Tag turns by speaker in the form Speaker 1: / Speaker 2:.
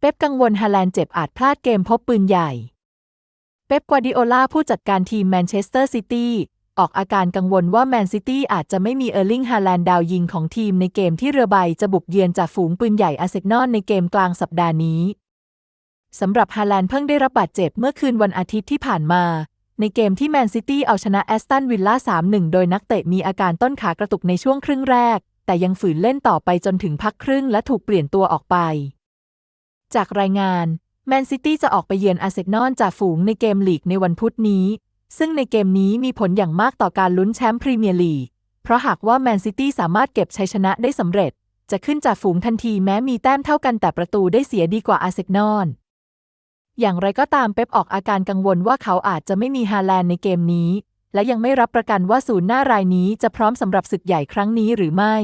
Speaker 1: เป๊ปกังวลฮาแลนด์เจ็บอาจพลาดเกมพบปืนใหญ่ เป๊ปกวาดิโอลาผู้จัดการทีมแมนเชสเตอร์ซิตี้ออกอาการกังวลว่าแมนซิตี้อาจจะไม่มีเออร์ลิงฮาแลนด์ดาวยิงของทีมในเกมที่เรือใบจะบุกเยือนจากฝูงปืนใหญ่อาร์เซนอลในเกมกลางสัปดาห์นี้ สำหรับฮาแลนด์เพิ่งได้รับบาดเจ็บเมื่อคืนวันอาทิตย์ที่ผ่านมา ในเกมที่แมนซิตี้เอาชนะแอสตันวิลล่า 3-1 โดยนักเตะมีอาการต้นขากระตุกในช่วงครึ่งแรก แต่ยังฝืนเล่นต่อไปจนถึงพักครึ่งและถูกเปลี่ยนตัวออกไป จากรายงานแมนซิตี้จะออกไปเยือนอาร์เซนอลจากฝูงในเกมลีกในวันพุธนี้ ซึ่งในเกมนี้มีผลอย่างมากต่อการลุ้นแชมป์พรีเมียร์ลีก เพราะหากว่าแมนซิตี้สามารถเก็บชัยชนะได้สำเร็จ จะขึ้นจากฝูงทันทีแม้มีแต้มเท่ากันแต่ประตูได้เสียดีกว่าอาร์เซนอล อย่างไรก็ตามเป๊ปออกอาการกังวลว่าเขาอาจจะไม่มีฮาแลนในเกมนี้ และยังไม่รับประกันว่าศูนย์หน้ารายนี้จะพร้อมสำหรับศึกใหญ่ครั้งนี้หรือไม่